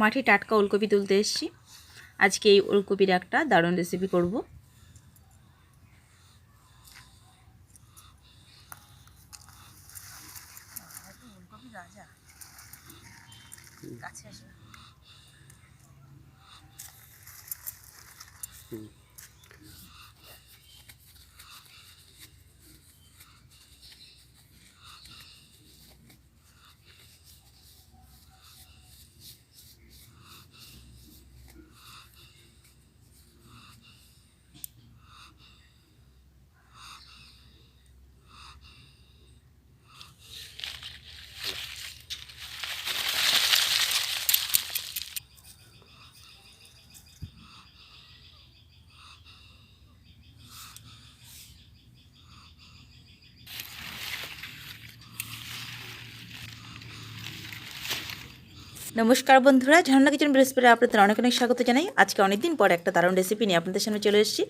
মাঠে টাটকা ওলকপি তুলতে এসেছি। আজকে এই ওলকপির একটা দারুণ রেসিপি করব। নমস্কার বন্ধুরা, ঝর্ণা কিচেন বৃহস্পতি আপনাদের অনেক অনেক স্বাগত জানাই। আজকে অনেকদিন পর একটা দারুণ রেসিপি নিয়ে আপনাদের সামনে চলে এসেছি।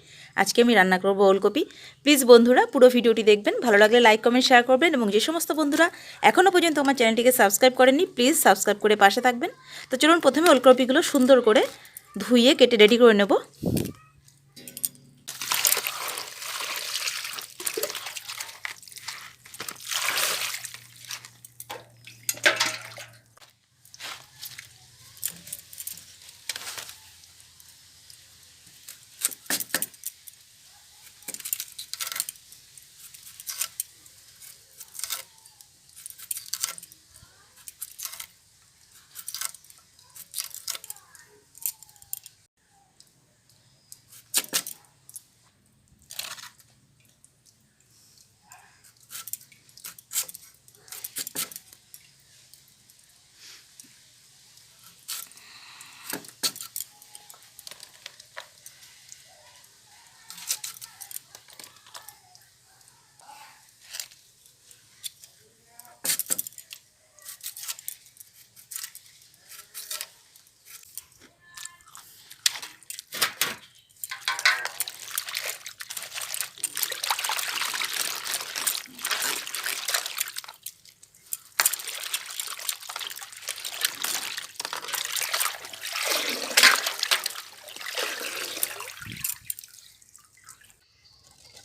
আজকে আমি রান্না করব ওলকপি। প্লিজ বন্ধুরা, পুরো ভিডিওটি দেখবেন, ভালো লাগলে লাইক কমেন্ট শেয়ার করবেন এবং যে সমস্ত বন্ধুরা এখনও পর্যন্ত আমার চ্যানেলটিকে সাবস্ক্রাইব করেননি প্লিজ সাবস্ক্রাইব করে পাশে থাকবেন। তো চলুন প্রথমে ওলকপিগুলো সুন্দর করে ধুয়ে, কেটে রেডি করে নেব।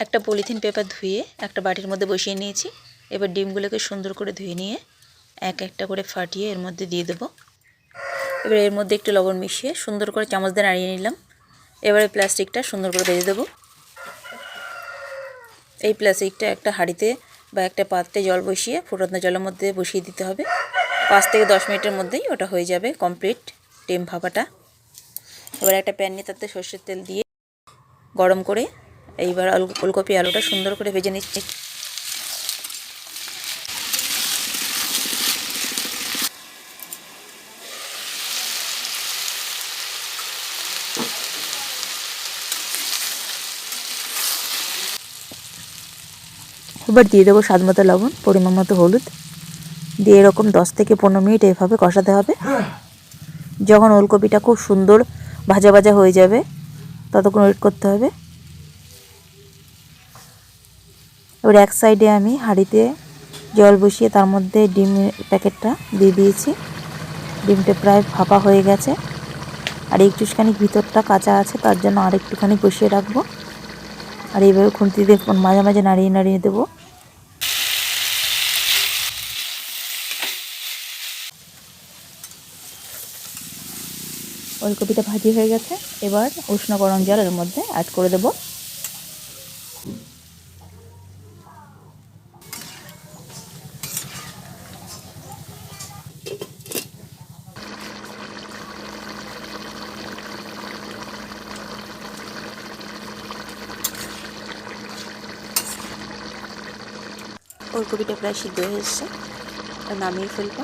একটা পলিথিন পেপার ধুয়ে একটা বাটির মধ্যে বসিয়ে নিয়েছি। এবার ডিমগুলোকে সুন্দর করে ধুয়ে নিয়ে এক একটা করে ফাটিয়ে এর মধ্যে দিয়ে দেবো। এবার এর মধ্যে একটু লবণ মিশিয়ে সুন্দর করে চামচ দিয়ে নাড়িয়ে নিলাম। এবারে প্লাস্টিকটা সুন্দর করে বেঁধে দেবো। এই প্লাস্টিকটা একটা হাঁড়িতে বা একটা পাত্রে জল বসিয়ে ফুটন্ত জলের মধ্যে বসিয়ে দিতে হবে। পাঁচ থেকে দশ মিনিটের মধ্যেই ওটা হয়ে যাবে কমপ্লিট ডিম ভাপাটা। এবার একটা প্যান নিয়ে তাতে সর্ষের তেল দিয়ে গরম করে এইবার আলু ফুলকপি আলুটা সুন্দর করে ভেজে নিচ্ছি। এবার দিয়ে দেবো স্বাদ মতো লবণ, পরিমাণ মতো হলুদ। দিয়ে এরকম দশ থেকে পনেরো মিনিট এভাবে কষাতে হবে। যখন ওলকপিটা খুব সুন্দর ভাজা ভাজা হয়ে যাবে, ততক্ষণ ওয়েট করতে হবে। এবার এক সাইডে আমি হাঁড়িতে জল বসিয়ে তার মধ্যে ডিমের প্যাকেটটা দিয়ে দিয়েছি। ডিমটা প্রায় ফাঁপা হয়ে গেছে। আর একটুখানি ভিতরটা কাঁচা আছে, তার জন্য আর একটুখানি বসিয়ে রাখব। আর এইভাবে খুন্তি দিয়ে মাঝে মাঝে নাড়িয়ে নাড়িয়ে দেবো। ওলকপিটা ভাজি হয়ে গেছে। এবার উষ্ণ গরম জল এর মধ্যে অ্যাড করে দেবো। ওলকপিটা প্রায় সিদ্ধ হয়ে এসছে। নামিয়ে ফেলব।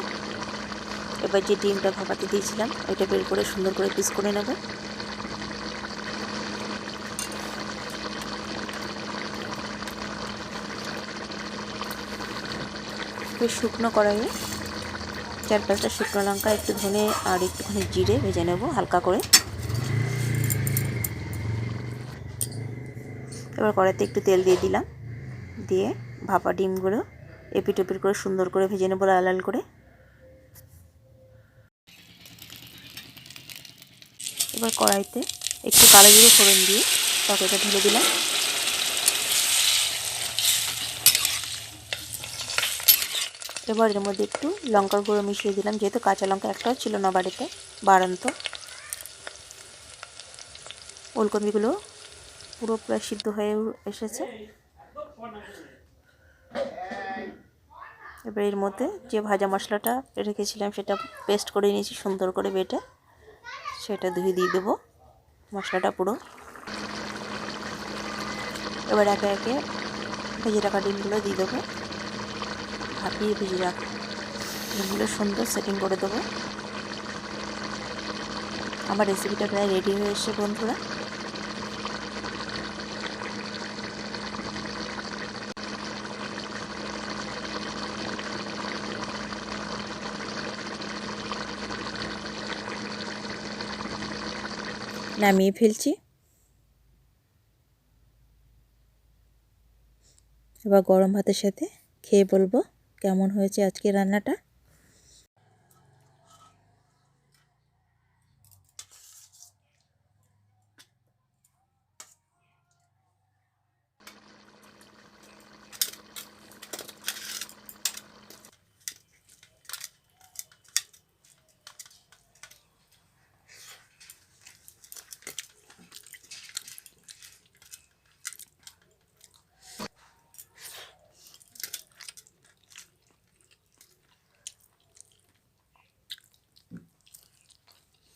এবার যে ডিমটা ভাপাতে দিয়েছিলাম, ওইটা বের করে সুন্দর করে পিস করে নেব। শুকনো কড়াইয়ে চার পাঁচটা শুকনো লঙ্কা, একটু ধনে আর একটুখানি জিরে ভেজে নেব হালকা করে। এবার কড়াইতে একটু তেল দিয়ে দিলাম। দিয়ে ভাপা ডিমগুলো এপিট ওপিট করে সুন্দর করে ভেজে নেব লাল লাল করে। এবার কড়াইতে একটু কালো জিরে ফোড়ন দিয়ে তরকারিটা ঢেলে দিলাম। এবার এর মধ্যে একটু লঙ্কার গুঁড়ো মিশিয়ে দিলাম, যেহেতু কাঁচা লঙ্কা একটাও ছিল না বাড়িতে, বাড়ন্ত। ওলকপিগুলো পুরো প্রায় সিদ্ধ হয়ে এসেছে। এবার এর মধ্যে যে ভাজা মশলাটা রেখেছিলাম, সেটা পেস্ট করে নিয়েছি, সুন্দর করে বেটে। সেটা ধুয়ে দিয়ে দেবো। মশলাটা পুরো। এবার একে একে ভেজে রাখা ডিমগুলো দিয়ে দেবো। ভাপিয়ে ভেজে রাখা ডিমগুলো সুন্দর সেটিং করে দেবো। আমার রেসিপিটা প্রায় রেডি হয়ে এসছে, বন্ধুরা। নামিয়ে ফেলছি। এবার গরম ভাতের সাথে খেয়ে বলব কেমন হয়েছে আজকে রান্নাটা।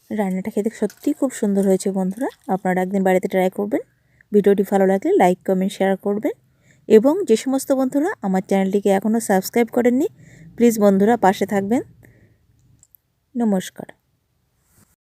রান্নাটা খেতে সত্যিই খুব সুন্দর হয়েছে বন্ধুরা। আপনারা একদিন বাড়িতে ট্রাই করবেন। ভিডিওটি ভালো লাগলে লাইক কমেন্ট শেয়ার করবেন। এবং যে সমস্ত বন্ধুরা আমার চ্যানেলটিকে এখনও সাবস্ক্রাইব করেননি প্লিজ বন্ধুরা পাশে থাকবেন। নমস্কার।